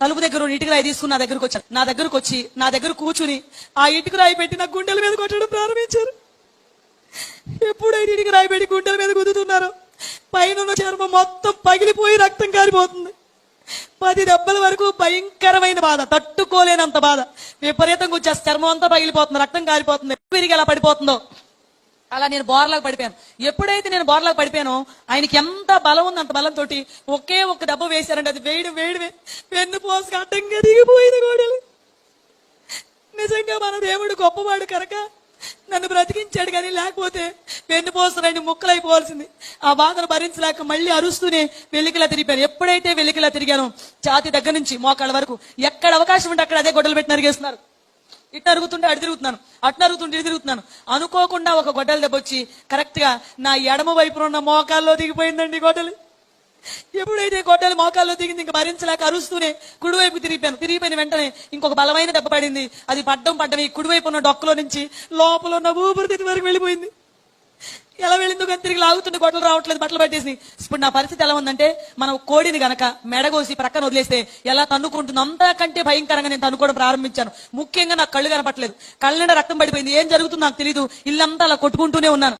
తలుపు దగ్గర ఇటుక రాయి తీసుకుని నా దగ్గరకు వచ్చాను నా దగ్గరకు వచ్చి నా దగ్గర కూర్చుని ఆ ఇటుక రాయి పెట్టి నా గుండెల మీద కొట్టడం ప్రారంభించారు. ఎప్పుడైతే ఇటుక రాయి పెట్టి గుండెల మీద గుద్దుతున్నారో పైన చర్మం మొత్తం పగిలిపోయి రక్తం కారిపోతుంది. పది దెబ్బల వరకు భయంకరమైన బాధ తట్టుకోలేనంత బాధ. విపరీతంగా వచ్చే చర్మం అంతా పగిలిపోతుంది రక్తం కారిపోతుంది. విరిగి ఎలా పడిపోతుందో. అలా నేను బోర్లాగా పడిపోయాను. ఎప్పుడైతే నేను బోర్లాగా పడిపోయానో ఆయనకి ఎంత బలం ఉంది అంత బలంతో ఒకే ఒక్క దెబ్బ వేశారంటే అది వేయడం వేయడమే వెన్ను పోసుకు అడ్డంగా దిగిపోయింది గోడలు నిజంగా మన దేవుడు గొప్పవాడు కనుక నన్ను బ్రతికించాడు కానీ లేకపోతే వెన్నుపోసరండి ముక్కలైపోవాల్సింది ఆ బాధను భరించలేక మళ్ళీ అరుస్తూనే వెలికిలా తిరిగిపోయాను ఎప్పుడైతే వెలికిలా తిరిగానో ఛాతి దగ్గర నుంచి మోకాళ్ళ వరకు ఎక్కడ అవకాశం ఉంటే అక్కడ అదే గొడ్డలు పెట్టి నరిగేస్తున్నారు. ఇట్ట అరుగుతుంటే అడి తిరుగుతున్నాను అట్న అరుగుతుంటే ఇటు తిరుగుతున్నాను. అనుకోకుండా ఒక గొడ్డలు దెబ్బ వచ్చి కరెక్ట్గా నా ఎడమ వైపున ఉన్న మోకాల్లో దిగిపోయిందండి గొడ్డలు. ఎప్పుడైతే గొడ్డలు మోకాల్లో దిగింది ఇంకా భరించలేక అరుస్తూనే కుడివైపు తిరిగిపోయాను. తిరిగిపోయిన వెంటనే ఇంకొక బలమైన దెబ్బ పడింది. అది పడ్డం పడ్డం ఈ కుడివైపు ఉన్న డొక్కలో నుంచి లోపల ఉన్న ఊపిరితిత్తి వరకు వెళ్ళిపోయింది. ఎలా వెళ్ళిందో కానీ తిరిగి లాగుతుండే గొడవలు రావట్లేదు బట్టలు పట్టేసి ఇప్పుడు నా పరిస్థితి ఎలా ఉందంటే మనం కోడిని గనక మెడగోసి ప్రక్కన వదిలేస్తే ఎలా తన్నుకుంటుందో అంతకంటే భయంకరంగా నేను తన్నుకోవడం ప్రారంభించాను. ముఖ్యంగా నాకు కళ్ళు కనపట్లేదు. కళ్ళ నిండా రక్తం పడిపోయింది. ఏం జరుగుతుందో నాకు తెలియదు ఇల్లంతా అలా కొట్టుకుంటూనే ఉన్నాను.